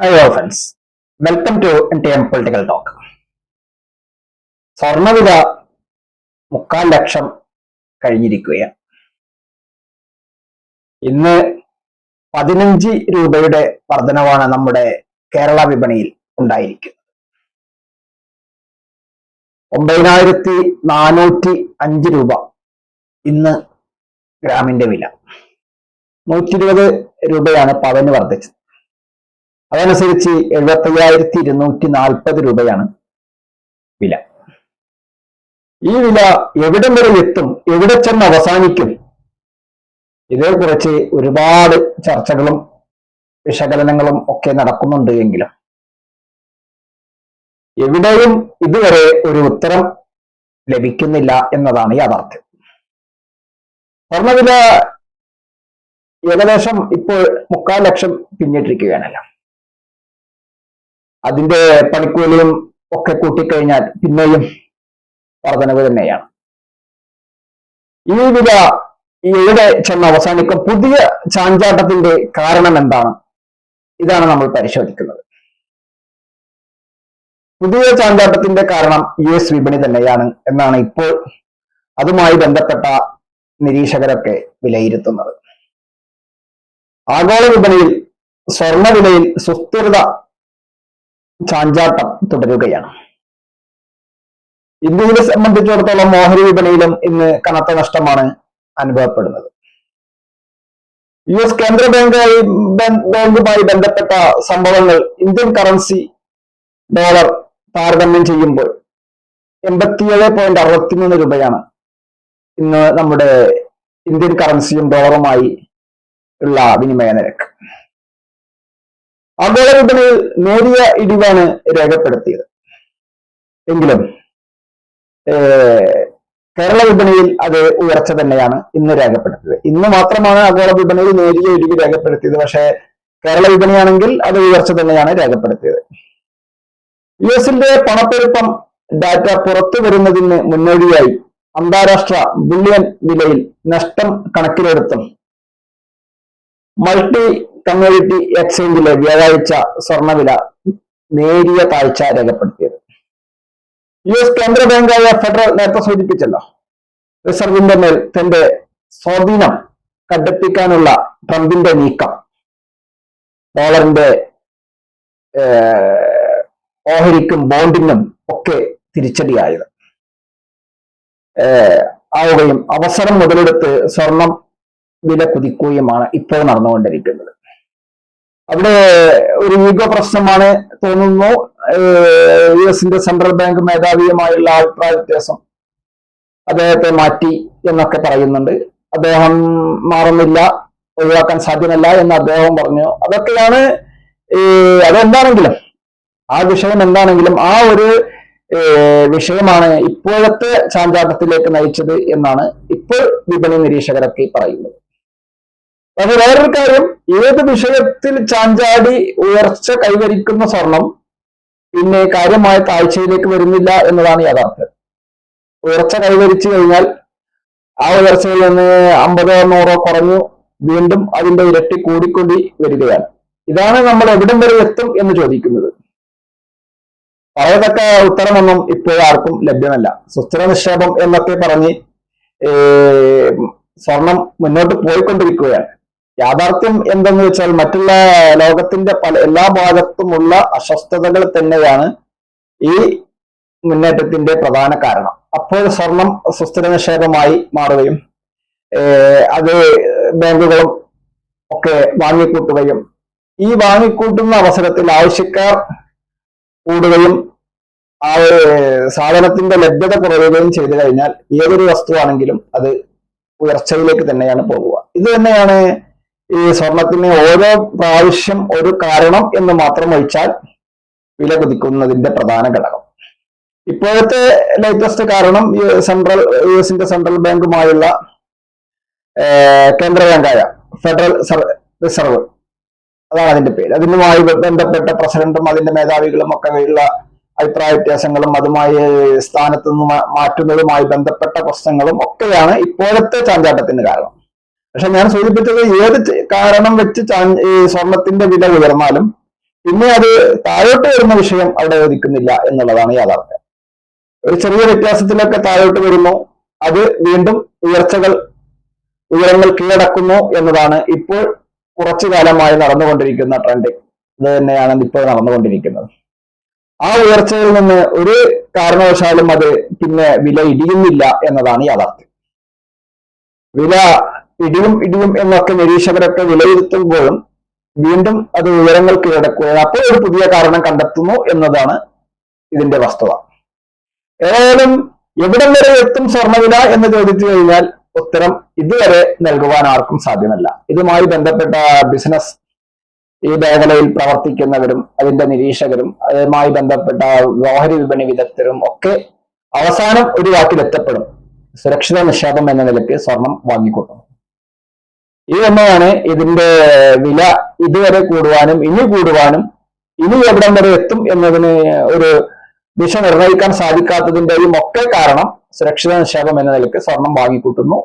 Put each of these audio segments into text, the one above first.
Hello friends welcome to N T M political talk സ്വർണവില മുക്കാൽ ലക്ഷം കഴിഞ്ഞിരിക്കുകയാണ്. ഇന്ന് പതിനഞ്ച് രൂപയുടെ വർധനവാണ് നമ്മുടെ കേരള വിപണിയിൽ ഉണ്ടായിരിക്കുന്നത്. ഒമ്പതിനായിരത്തി നാനൂറ്റി അഞ്ച് രൂപ ഇന്ന് ഗ്രാമിന്റെ വില. നൂറ്റി ഇരുപത് രൂപയാണ് പവന് വർദ്ധിച്ചത്. അതനുസരിച്ച് എഴുപത്തി അയ്യായിരത്തി ഇരുന്നൂറ്റി നാൽപ്പത് രൂപയാണ് വില. ഈ വില എവിടം വരെ എത്തും എവിടെ ചെന്ന് അവസാനിക്കും ഇതേക്കുറിച്ച് ഒരുപാട് ചർച്ചകളും വിശകലനങ്ങളും ഒക്കെ നടക്കുന്നുണ്ട് എങ്കിലും. എവിടെയും ഇതുവരെ ഒരു ഉത്തരം ലഭിക്കുന്നില്ല എന്നതാണ് യാഥാർത്ഥ്യം. സ്വർണവില ഏകദേശം ഇപ്പോൾ മുക്കാൽ ലക്ഷം പിന്നിട്ടിരിക്കുകയാണല്ലോ. അതിന്റെ പണിക്കൂലിയും ഒക്കെ കൂട്ടിക്കഴിഞ്ഞാൽ പിന്നെയും വർധനവ് തന്നെയാണ്. ഈ വില ഇവിടെ ചെന്ന് അവസാനിക്കും? പുതിയ ചാഞ്ചാട്ടത്തിന്റെ കാരണം എന്താണ്? ഇതാണ് നമ്മൾ പരിശോധിക്കുന്നത്. പുതിയ ചാഞ്ചാട്ടത്തിന്റെ കാരണം യു എസ് വിപണി തന്നെയാണ് എന്നാണ് ഇപ്പോൾ അതുമായി ബന്ധപ്പെട്ട നിരീക്ഷകരൊക്കെ വിലയിരുത്തുന്നത്. ആഗോള വിപണിയിൽ സ്വർണ വിലയിൽ സുസ്ഥിരത ചാഞ്ചാട്ടം തുടരുകയാണ്. ഇന്ത്യയെ സംബന്ധിച്ചിടത്തോളം ഓഹരി വിപണിയിലും ഇന്ന് കനത്ത നഷ്ടമാണ് അനുഭവപ്പെടുന്നത്. യു എസ് കേന്ദ്ര ബാങ്കായി ബാങ്കുമായി ബന്ധപ്പെട്ട സംഭവങ്ങൾ ഇന്ത്യൻ കറൻസി ഡോളർ താരതമ്യം ചെയ്യുമ്പോൾ എൺപത്തിയേഴ് പോയിന്റ് അറുപത്തിമൂന്ന് രൂപയാണ് ഇന്ന് നമ്മുടെ ഇന്ത്യൻ കറൻസിയും ഡോളറുമായി ഉള്ള വിനിമയ നിരക്ക്. ആഗോള വിപണിയിൽ നേരിയ ഇടിവാണ് രേഖപ്പെടുത്തിയത്. എങ്കിലും കേരള വിപണിയിൽ അത് ഉയർച്ച തന്നെയാണ് ഇന്ന് രേഖപ്പെടുത്തിയത്. ഇന്ന് മാത്രമാണ് ആഗോള വിപണിയിൽ നേരിയ ഇടിവ് രേഖപ്പെടുത്തിയത്. പക്ഷേ കേരള വിപണിയാണെങ്കിൽ അത് ഉയർച്ച തന്നെയാണ് രേഖപ്പെടുത്തിയത്. യു എസിന്റെ പണപ്പെരുപ്പം ഡാറ്റ പുറത്തു വരുന്നതിന് മുന്നോടിയായി അന്താരാഷ്ട്ര ബില്യൺ വിലയിൽ നഷ്ടം കണക്കിലെടുത്തും മൾട്ടി കമ്മ്യൂണിറ്റി എക്സ്ചേഞ്ചിലെ വ്യാഴാഴ്ച സ്വർണവില നേരിയ താഴ്ച രേഖപ്പെടുത്തിയത്. യു എസ് കേന്ദ്ര ബാങ്കായ ഫെഡറൽ നേരത്തെ സൂചിപ്പിച്ചല്ലോ. റിസർവിന്റെ മേൽ തന്റെ സ്വാധീനം കണ്ടെത്തിക്കാനുള്ള ട്രംപിന്റെ നീക്കം. ഡോളറിന്റെ ഓഹരിക്കും ബോണ്ടിനും ഒക്കെ തിരിച്ചടിയായത്. ആവുകയും അവസരം മുതലെടുത്ത് സ്വർണം വില കുതിക്കുകയുമാണ് ഇപ്പോൾ നടന്നുകൊണ്ടിരിക്കുന്നത്. അവിടെ ഒരു ഈഗോ പ്രശ്നമാണ് തോന്നുന്നു. യു എസിന്റെ സെൻട്രൽ ബാങ്ക് മേധാവിയുമായുള്ള അഭിപ്രായ വ്യത്യാസം അദ്ദേഹത്തെ മാറ്റി എന്നൊക്കെ പറയുന്നുണ്ട്. അദ്ദേഹം മാറുന്നില്ല ഒഴിവാക്കാൻ സാധ്യമല്ല എന്ന് അദ്ദേഹം പറഞ്ഞു. അതൊക്കെയാണ് അതെന്താണെങ്കിലും ആ വിഷയം എന്താണെങ്കിലും ആ ഒരു വിഷയമാണ് ഇപ്പോഴത്തെ ചാഞ്ചാട്ടത്തിലേക്ക് നയിച്ചത് എന്നാണ് ഇപ്പോൾ വിപണി നിരീക്ഷകരൊക്കെ പറയുന്നത്. പക്ഷെ വേറൊരു കാര്യം ഏത് വിഷയത്തിൽ ചാഞ്ചാടി ഉയർച്ച കൈവരിക്കുന്ന സ്വർണം പിന്നെ കാര്യമായ താഴ്ചയിലേക്ക് വരുന്നില്ല എന്നതാണ് യാഥാർത്ഥ്യം. ഉയർച്ച കൈവരിച്ചു കഴിഞ്ഞാൽ ആ ഉയർച്ചയിൽ നിന്ന് അമ്പതോ നൂറോ കുറഞ്ഞു വീണ്ടും അതിന്റെ ഇരട്ടി കൂടിക്കൂടി വരികയാണ്. ഇതാണ് നമ്മൾ എവിടം വരെ എത്തും എന്ന് ചോദിക്കുന്നത്. പറയത്തക്ക ഉത്തരമൊന്നും ഇപ്പോഴാർക്കും ലഭ്യമല്ല. സുസ്ഥിര നിക്ഷേപം എന്നൊക്കെ പറഞ്ഞ് സ്വർണം മുന്നോട്ട് പോയിക്കൊണ്ടിരിക്കുകയാണ്. യാഥാർത്ഥ്യം എന്തെന്ന് വെച്ചാൽ മറ്റുള്ള ലോകത്തിന്റെ പല എല്ലാ ഭാഗത്തുമുള്ള അസ്വസ്ഥതകൾ തന്നെയാണ് ഈ മുന്നേറ്റത്തിന്റെ പ്രധാന കാരണം. അപ്പോൾ സ്വർണം സുസ്ഥിര നിക്ഷേപമായി മാറുകയും അത് ബാങ്കുകളും ഒക്കെ വാങ്ങിക്കൂട്ടുകയും ഈ വാങ്ങിക്കൂട്ടുന്ന അവസരത്തിൽ ആവശ്യക്കാർ കൂടുകയും ആ സാധനത്തിന്റെ ലഭ്യത കുറയുകയും ചെയ്തു കഴിഞ്ഞാൽ ഏതൊരു വസ്തുവാണെങ്കിലും അത് ഉയർച്ചയിലേക്ക് തന്നെയാണ് പോകുക. ഇത് തന്നെയാണ് ഈ സ്വർണത്തിന് ഓരോ പ്രാവശ്യം ഒരു കാരണം എന്ന് മാത്രം വഹിച്ചാൽ വില കുതിക്കുന്നതിന്റെ പ്രധാന ഘടകം. ഇപ്പോഴത്തെ ലേറ്റസ്റ്റ് കാരണം സെൻട്രൽ യു എസിന്റെ സെൻട്രൽ ബാങ്കുമായുള്ള കേന്ദ്ര ബാങ്കായ ഫെഡറൽ റിസർവ് അതാണ് അതിന്റെ പേര്. അതിനുമായി ബന്ധപ്പെട്ട പ്രസിഡന്റും അതിന്റെ മേധാവികളും ഒക്കെ ഉള്ള അഭിപ്രായ വ്യത്യാസങ്ങളും അതുമായി സ്ഥാനത്ത് നിന്ന് മാറ്റുന്നതുമായി ബന്ധപ്പെട്ട പ്രശ്നങ്ങളും ഒക്കെയാണ് ഇപ്പോഴത്തെ ചാഞ്ചാട്ടത്തിന് കാരണം. പക്ഷെ ഞാൻ സൂചിപ്പിച്ചത് ഏത് കാരണം വെച്ച് ഈ സ്വർണത്തിന്റെ വില ഉയർന്നാലും പിന്നെ അത് താഴോട്ട് വരുന്ന വിഷയം അവിടെ ഒരുക്കുന്നില്ല എന്നുള്ളതാണ് യാഥാർത്ഥ്യം. ഒരു ചെറിയ വ്യത്യാസത്തിലൊക്കെ താഴോട്ട് വരുന്നു അത് വീണ്ടും ഉയർച്ചകൾ ഉയരങ്ങൾ കീഴടക്കുന്നു എന്നതാണ് ഇപ്പോൾ കുറച്ചു കാലമായി നടന്നുകൊണ്ടിരിക്കുന്ന ട്രെൻഡ് ഇത് തന്നെയാണ് ഇപ്പോൾ നടന്നുകൊണ്ടിരിക്കുന്നത്. ആ ഉയർച്ചയിൽ നിന്ന് ഒരു കാരണവശാലും അത് പിന്നെ വില ഇടിയുന്നില്ല എന്നതാണ് യാഥാർത്ഥ്യം. വില ഇടിയും ഇടിയും എന്നൊക്കെ നിരീക്ഷകരൊക്കെ വിലയിരുത്തുമ്പോഴും വീണ്ടും അത് ഉയരങ്ങൾ കീഴടക്കുകയാണ്. അപ്പോൾ ഒരു പുതിയ കാരണം കണ്ടെത്തുന്നു എന്നതാണ് ഇതിന്റെ വസ്തുത. ഏതായാലും എവിടം വരെ എത്തും സ്വർണവില എന്ന് ചോദിച്ചു കഴിഞ്ഞാൽ ഉത്തരം ഇതുവരെ നൽകുവാൻ ആർക്കും സാധ്യമല്ല. ഇതുമായി ബന്ധപ്പെട്ട ബിസിനസ് ഈ മേഖലയിൽ പ്രവർത്തിക്കുന്നവരും അതിന്റെ നിരീക്ഷകരും അതുമായി ബന്ധപ്പെട്ട ഓഹരി വിപണി വിദഗ്ധരും ഒക്കെ അവസാനം ഒരു വാക്കിൽ എത്തപ്പെടും. സുരക്ഷിത നിക്ഷേപം എന്ന നിലയ്ക്ക് സ്വർണം വാങ്ങിക്കൂട്ടും. ഇത് തന്നെയാണ് ഇതിന്റെ വില ഇതുവരെ കൂടുവാനും ഇനി കൂടുവാനും ഇനി എവിടം വരെ എത്തും എന്നതിന് ഒരു ദിശ നിർണയിക്കാൻ സാധിക്കാത്തതിന്റെയും ഒക്കെ കാരണം സുരക്ഷിത നിക്ഷേപം എന്ന നിലയ്ക്ക് സ്വർണം വാങ്ങിക്കൂട്ടുന്നു.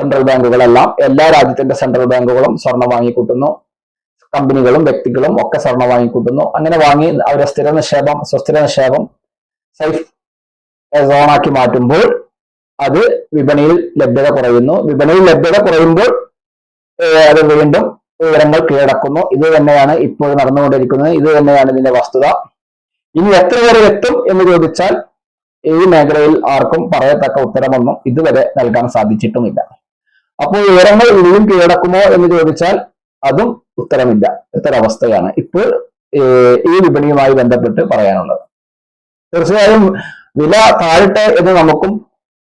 സെൻട്രൽ ബാങ്കുകളെല്ലാം എല്ലാ രാജ്യത്തിന്റെ സെൻട്രൽ ബാങ്കുകളും സ്വർണം വാങ്ങിക്കൂട്ടുന്നു. കമ്പനികളും വ്യക്തികളും ഒക്കെ സ്വർണം വാങ്ങിക്കൂട്ടുന്നു. അങ്ങനെ വാങ്ങി അവരെ സ്ഥിര നിക്ഷേപം സുസ്ഥിര നിക്ഷേപം സേഫ് സോണാക്കി മാറ്റുമ്പോൾ അത് വിപണിയിൽ ലഭ്യത കുറയുന്നു. വിപണിയിൽ ലഭ്യത കുറയുമ്പോൾ അത് വീണ്ടും വിവരങ്ങൾ കീഴടക്കുന്നു. ഇത് തന്നെയാണ് ഇപ്പോൾ നടന്നുകൊണ്ടിരിക്കുന്നത്. ഇത് തന്നെയാണ് ഇതിന്റെ വസ്തുത. ഇനി എത്ര വരെ എത്തും എന്ന് ചോദിച്ചാൽ ഈ മേഖലയിൽ ആർക്കും പറയത്തക്ക ഉത്തരമൊന്നും ഇതുവരെ നൽകാൻ സാധിച്ചിട്ടുമില്ല. അപ്പോൾ വിവരങ്ങൾ ഇനിയും കീഴടക്കുമോ എന്ന് ചോദിച്ചാൽ അതും ഉത്തരമില്ല. ഇത്തരവസ്ഥയാണ് ഇപ്പോൾ ഈ വിപണിയുമായി ബന്ധപ്പെട്ട് പറയാനുള്ളത്. തീർച്ചയായും വില താഴട്ടെ എന്ന് നമുക്കും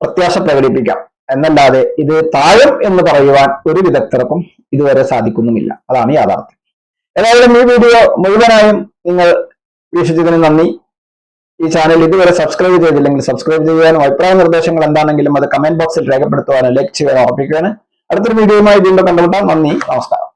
പ്രത്യാശ പ്രകടിപ്പിക്കാം. എന്നല്ലാതെ ഇത് താഴും എന്ന് പറയുവാൻ ഒരു വിദഗ്ധർക്കും ഇതുവരെ സാധിക്കുന്നുമില്ല. അതാണ് യാഥാർത്ഥ്യം. ഏതായാലും ഈ വീഡിയോ മുഴുവനായും നിങ്ങൾ വീക്ഷിച്ചതിന് നന്ദി. ഈ ചാനൽ ഇതുവരെ സബ്സ്ക്രൈബ് ചെയ്തില്ലെങ്കിൽ സബ്സ്ക്രൈബ് ചെയ്യാനും അഭിപ്രായ നിർദ്ദേശങ്ങൾ എന്താണെങ്കിലും അത് കമന്റ് ബോക്സിൽ രേഖപ്പെടുത്തുവാനും ലൈക്ക് ചെയ്യാനും ഉറപ്പിക്കുവാനും അടുത്തൊരു വീഡിയോയുമായി വീണ്ടും കണ്ടുമുട്ടാം. നന്ദി. നമസ്കാരം.